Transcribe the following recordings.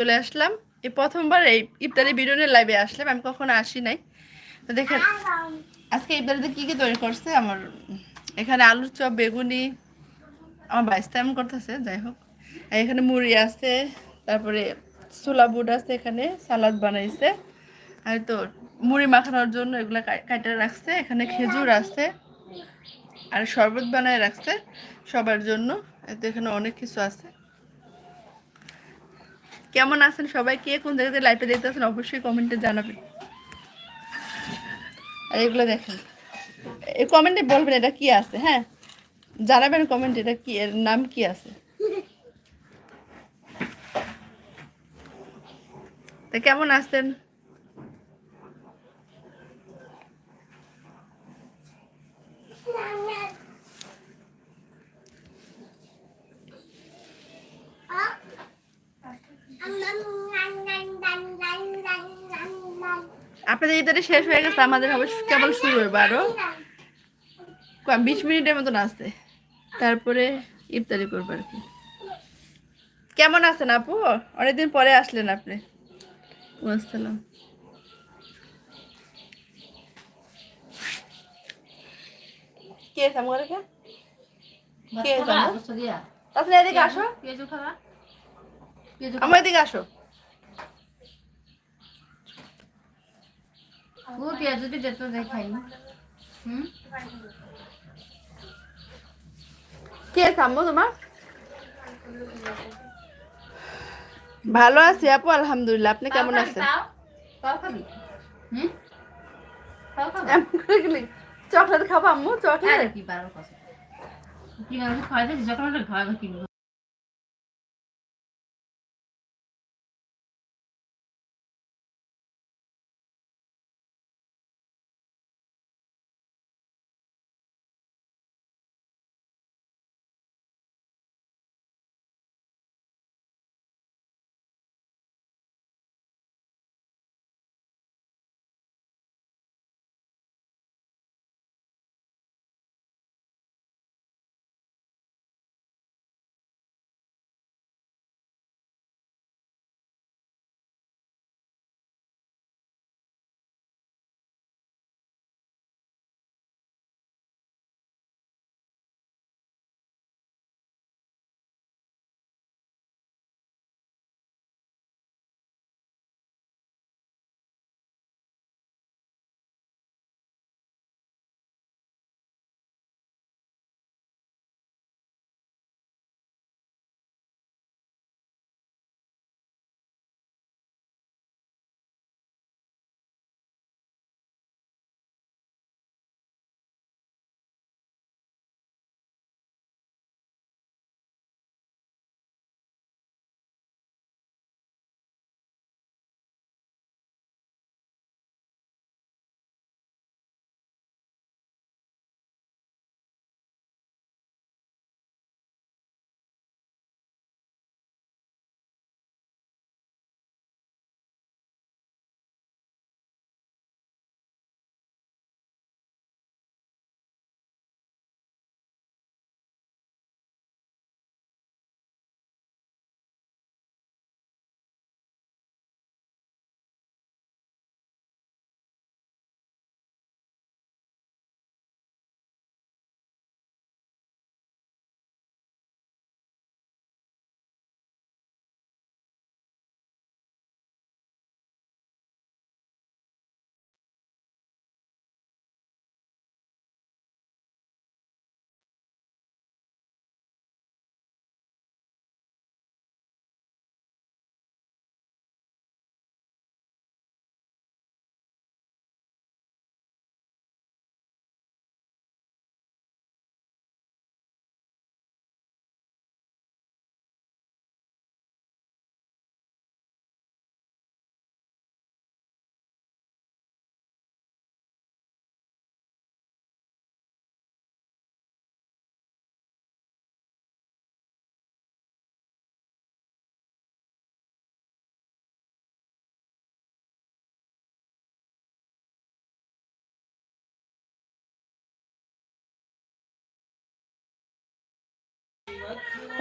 চলে আসলাম। এই প্রথমবার এই ইফতারি বিরিয়ানির লাইভে আসলাম, আমি কখনো আসি নাই। তো দেখেন, আজকে ইফতারিতে কী কী তৈরি করছে? আমার এখানে আলুর চপ, বেগুনি, আমার বাইসটা এমন করতেছে, যাই হোক। এখানে মুড়ি আছে, তারপরে ছোলা বুট আছে এখানে, সালাদ বানাইছে। আর তো মুড়ি মাখানোর জন্য এগুলো কাটা রাখছে, এখানে খেজুর আছে। আর শরবত বানায় রাখছে সবার জন্য। এখানে অনেক কিছু আছে। কেমন আছেন সবাই? কে কোন জায়গাতে লাইফে দেখতে আছেন অবশ্যই কমেন্টে জানাবেন। আর এগুলো দেখেন। এই কমেন্টে বলবেন এটা কি আছে হ্যাঁ? জানাবেন কমেন্টে এটা কি, এর নাম কি আছে? তা কেমন আছেন? আপনাদের ইতালি শেষ হয়ে গেছে আমাদের হবে কেবল শুরু হবে আরও বিশ মিনিটের মতন আছে। তারপরে ইফতারি করব আর কি। কেমন আছেন আপু? অনেকদিন পরে আসলেন আপনি। আসসালাম। কে আছে আমার কে কে তাহলে এদিকে আসো। আমার এদিকে আসো। ও পেঁয়াজ যদি যেত দেখাই হুম কে আম্মু তোমার? ভালো আছি আপু আলহামদুলিল্লাহ। আপনি কেমন আছেন? চকলেট খাব আম্মু চকলেট? কি বারো কথা কি মানুষ যখন একটা খাওয়াবে কি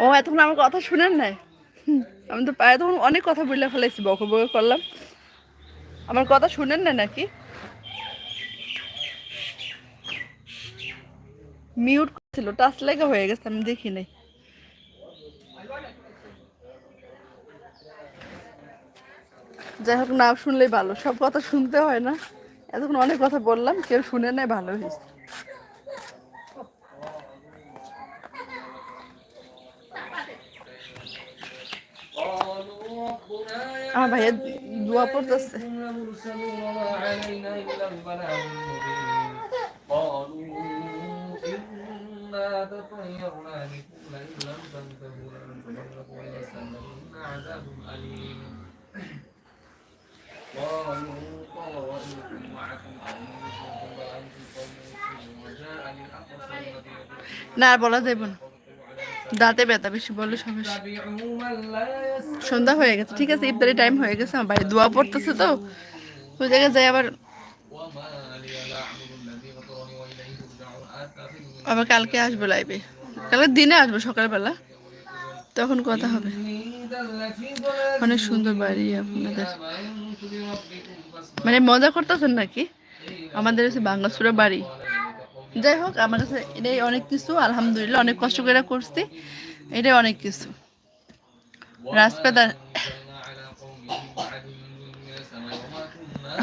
ও এতক্ষণ আমার কথা শুনেন নাই? আমি তো পায়ে তখন অনেক কথা বললে ফেলাইছি, বক বক করলাম। আমার কথা শুনেন না নাকি? মিউট ছিল টাচ লেগে হয়ে গেছে, আমি দেখি নাই। যাই হোক না শুনলেই ভালো, সব কথা শুনতে হয় না। এতক্ষণ অনেক কথা বললাম, কেউ শুনে নাই, ভালো হয়েছে। Ah, আমার ভাইয়া দোয়া পড়তেছে না বলা যাইব না। দাঁতে ব্যথা বেশি বললে সমস্যা। সন্ধ্যা হয়ে গেছে, ঠিক আছে, ইফতারি টাইম হয়ে গেছে, আমার বাড়ি দোয়া পড়তেছে তো। ওই জায়গায় যাই আবার। আবার কালকে আসব লাইভে কালকে দিনে আসব সকালবেলা। তখন কথা হবে। অনেক সুন্দর বাড়ি আপনাদের। মানে মজা করতেছেন নাকি? আমাদের হচ্ছে বাংলাসুরা বাড়ি। যাই হোক, আমার কাছে এটাই অনেক কিছু, আলহামদুলিল্লাহ, অনেক কষ্ট করে করছি। এটাই অনেক কিছু। রাজপেদা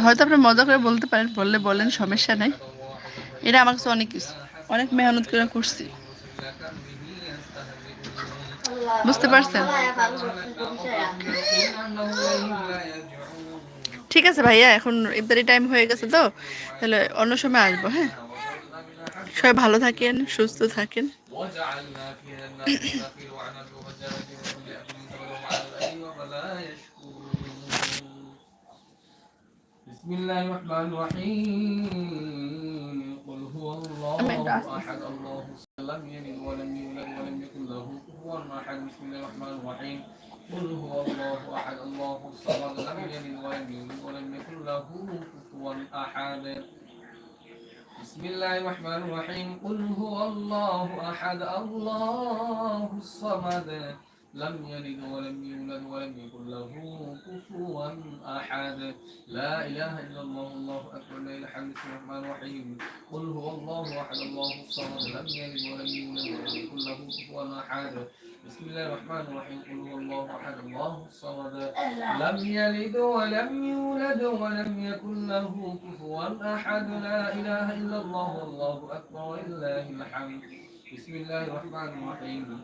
হয়তো আপনি মজা করে বলতে পারেন, বললে বলেন, সমস্যা নাই। এটা আমার কাছে অনেক কিছু। অনেক মেহনত করে করছি। বুঝতে পারছেন? ঠিক আছে ভাইয়া, এখন ইফতারি টাইম হয়ে গেছে তো, তাহলে অন্য সময় আসব হ্যাঁ? সবাই ভালো থাকেন সুস্থ থাকেন وجعلنا فيها الناس النخيل وعنب وزرد وكل أكل ثمر على الأهل وفلا يشكرون بسم الله الرحمن الرحيم قل هو الله أحد الله الصمد لم يلد ولم يولد ولم يكن له كفوا أحد بسم الله الرحمن الرحيم قل هو الله أحد الله الصمد لم يلد ولم يولد ولم يكن له كفوا أحد لا إله إلا الله الله أكبر لا إله إلا الله الرحمن الرحيم قل هو الله أحد الله الصمد لم يلد ولم يولد ولم يكن له كفوا أحد بسم الله الرحمن الرحيم قل هو الله أحد الله الصمد لم يلد ولم يولد ولم يكن له كفوا أحد لا إله إلا الله والله أكبر ولله الحمد بسم الله الرحمن الرحيم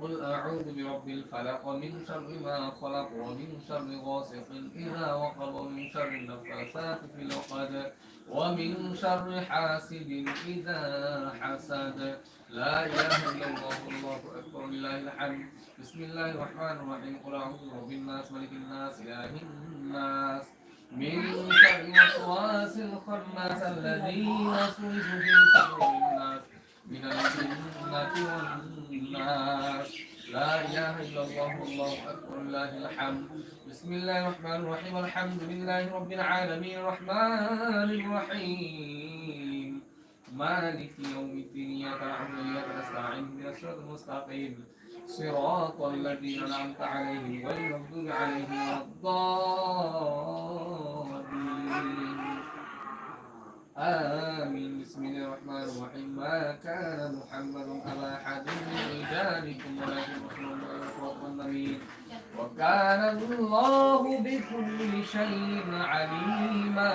قل أعوذ برب الفلق ومن شر ما خلق ومن شر غاسق إذا وقب ومن شر النفاثات في العقد ومن شر حاسد إذا حسد لا إله إلا الله والله أكبر لله الحمد. بسم الله الرحمن الرحيم. قل أعوذ برب الناس ملك الناس إله الناس. من شر وسواس الخناس الذي يوسوس في صدور الناس. من الجنة والناس. لا إله إلا الله والله أكبر لله الحمد. بسم الله الرحمن الرحيم. الحمد لله رب العالمين. الرحمن الرحيم. مالك يوم الدين إياك نعبد وإياك نستعين اهدنا الصراط المستقيم. صراط الذين أنعمت عليهم غير المغضوب عليهم ولا الضالين. آمين. بسم الله الرحمن الرحيم. ما كان محمد أبا أحد من رجالكم ولكن رسول الله ورسوله النبي وكان الله بكل شيء عليما.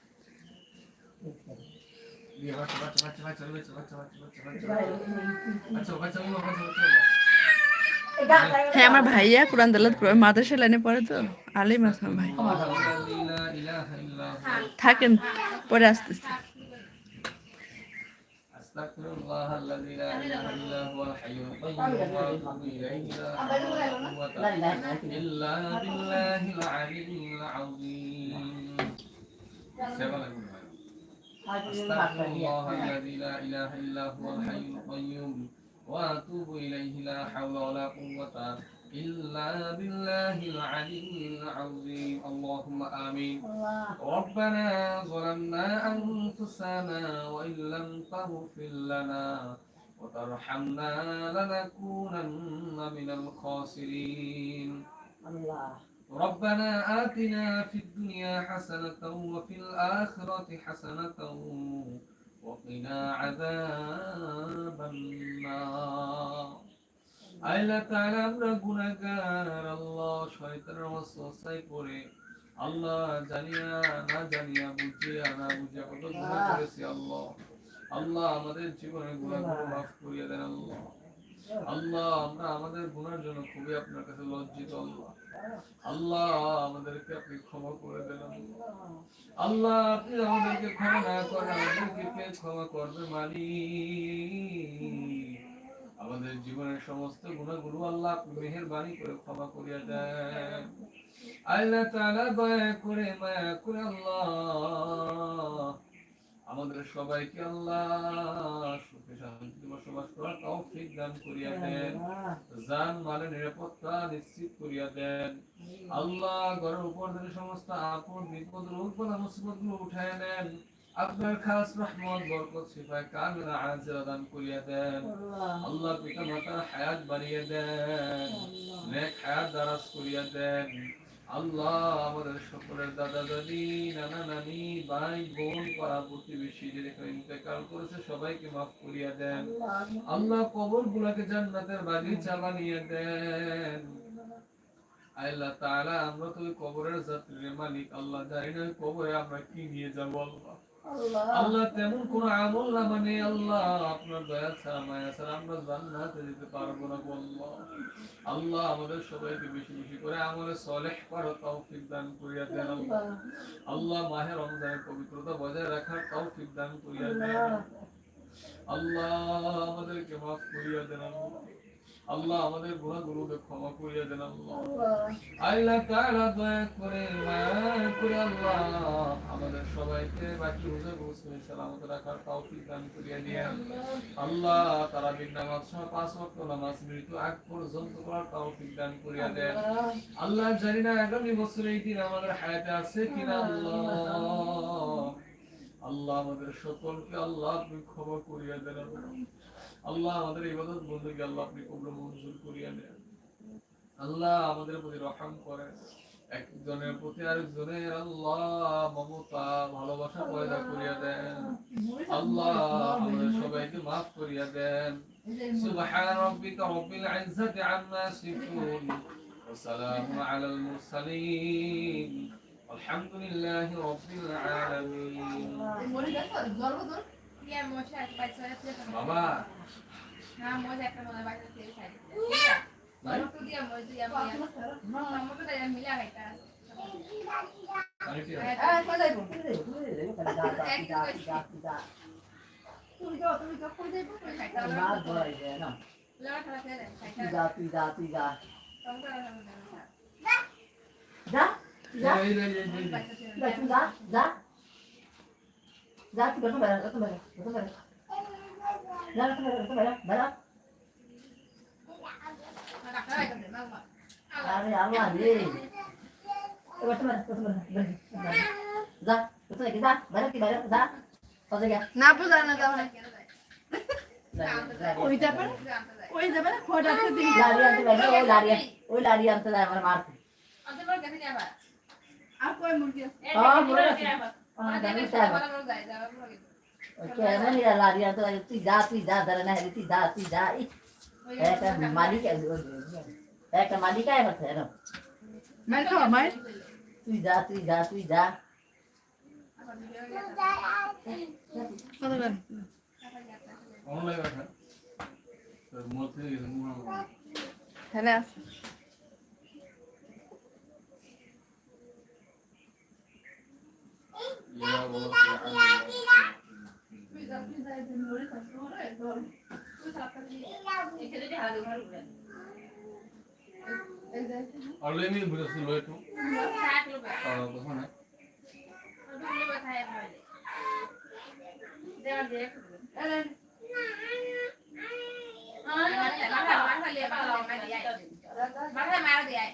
হ্যাঁ আমার ভাইয়া কোরআন দালাত মাদ্রাসা লাইনে পড়ে তো আলি মাসাম ভাই থাকেন পরে আসতেছি أستغفر الله الذي لا إله إلا هو الحي القيوم وأتوب إليه لا حول ولا قوة إلا بالله العلي العظيم اللهم آمين ربنا ظلمنا أنفسنا وإن لم تغفر لنا وترحمنا لنكونن من الخاسرين الله ربنا آتنا في الدنيا حسنة وفي الآخرة حسنة وقنا عذاب النار আল্লাহ তাআলা আমরা গুনাহগার আল্লাহ শয়তানের ওয়াসওয়াসায় পড়ে আল্লাহ জানিয়া না জানিয়া বুঝিয়া না বুঝিয়া কত গুনাহ করেছি আল্লাহ আল্লাহ আমাদের জীবনের গুনাহগুলো মাফ করিয়া দেন আল্লাহ আল্লাহ, আমরা আমাদের জন্য খুবই আপনার কাছে লজ্জিত আল্লাহ। আল্লাহ, আমাদেরকে আপনি ক্ষমা করে দেন আল্লাহ। আপনি আমাদেরকে ক্ষমা না আমাদেরকে ক্ষমা করবে মালিক। আমাদের জীবনের সমস্ত গুণাগুলো আল্লাহ আপনি মেহেরবানি করে ক্ষমা করিয়া দেন। আল্লাহ দয়া করে মায়া করে আল্লাহ। আমাদের সবাইকে আল্লাহ সুখে শান্তি বসবাস করার তৌফিক দান করিয়া দেন জান মালে নিরাপত্তা নিশ্চিত করিয়া দেন আল্লাহ ঘরের উপর থেকে সমস্ত আপদ বিপদ রোগ বলা মুসিবতগুলো উঠায় নেন আপনার খাস রহমত বরকত সিফায় কামিলা আজিরা দান করিয়া দেন আল্লাহ পিতা মাতার হায়াত বাড়িয়ে দেন। নেক হায়াত দারাজ করিয়া দেন আল্লাহ আমাদের সকলের দাদা দাদি নানা নানি ভাই বোন পাড়া প্রতিবেশী যেরকম ইন্তেকাল করেছে, সবাইকে মাফ করিয়া দেন। আল্লাহ কবর গুলাকে জান্নাতের বাগিচা বানিয়ে দেন। আল্লাহ তাআলা আমরা তো কবরের যাত্রীর মালিক, আল্লাহ জানি না কবরে আমরা কি নিয়ে যাব, আল্লাহ। আল্লাহ তেমন কোন আমল না মানে আল্লাহ আপনার দয়া ছাড়া মায়া ছাড়া আমরা জান্নাতে যেতে পারব না গো আল্লাহ আমাদের সবাইকে বেশি বেশি করে আমলে সলেহ করার তৌফিক দান করিয়া দেন আল্লাহ। আল্লাহ মাহে রমজানের পবিত্রতা বজায় রাখার তৌফিক দান করিয়া দেন আল্লাহ আমাদেরকে মাফ করিয়া দেন আল্লাহ। আল্লাহ আমাদের গুনাহগুলোকে ক্ষমা করিয়া দেন আল্লাহ। আল্লাহ। তাআলা দয়া করে মায়া করে আল্লাহ আমাদের সবাইকে বাকি সালামত রাখার তৌফিক দান করিয়া আল্লাহ। তারাবির নামাজ সহ পাঁচ ওয়াক্ত নামাজ মৃত্যু আগ পর্যন্ত করার তৌফিক দান করিয়া দেন। আল্লাহ। জানি না আগামী বছর এই দিন আমাদের হায়াতে আছে কিনা আল্লাহ। আল্লাহ। আমাদের সকলকে আল্লাহ ক্ষমা করিয়া দেন। আল্লাহ আমাদের ইবাদত বন্ধুকে আল্লাহ আপনি কবল মঞ্জুর করিয়া নেন। আল্লাহ আমাদের প্রতি রহম করে। একজনের প্রতি আরেকজনের আল্লাহ মমতা, ভালোবাসা পয়দা করিয়া দেন। আল্লাহ আমাদের সবাইকে মাফ করিয়া দেন। সুবহান রাব্বিকা রব্বিল ইজ্জাতি আম্মা ইয়াসিফুন ওয়া সালামু আলাল মুরসালিন। আলহামদুলিল্লাহি রাব্বিল আলামিন। বাবা জাতি জাতি যা যা যা যা যা जा तू बैठो बैठो बैठो बैठो बैठो बैठो जा बैठो बैठो बैठो बैठो अरे आओ अरे बैठो बैठो बैठो बैठो जा बैठो लेके जा बैठो की बैठो जा हो गया ना पू जाना जाओ ওই যাবে ওই যাবে না খোয়া ডাক্তার দিকে লারি আনতে পারবে ওই লারি ওই লারি আনতে যায় আমার মারতে আনতে পারবে কেন আবার আর কয় মুরগি আছে হ্যাঁ মুরগি আছে তুই যা তুই যা ধরে না তুই যা তুই যা একটা মালিক একটা মালিক আয় মার তুই যা তুই যা তুই যা হ্যাঁ আৰু লৈ নিল ভৰি আছিল লৈ তো কথা নাই মাথা মারা দিয়ে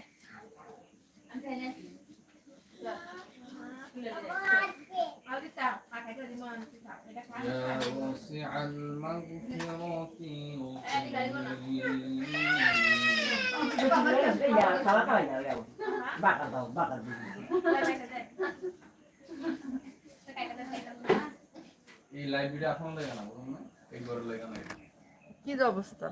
দাও বাকা দিবি এই লাইব্রেরি এখন লেগে না, বলুন না। এই ঘরে লেগে না। কি অবস্থা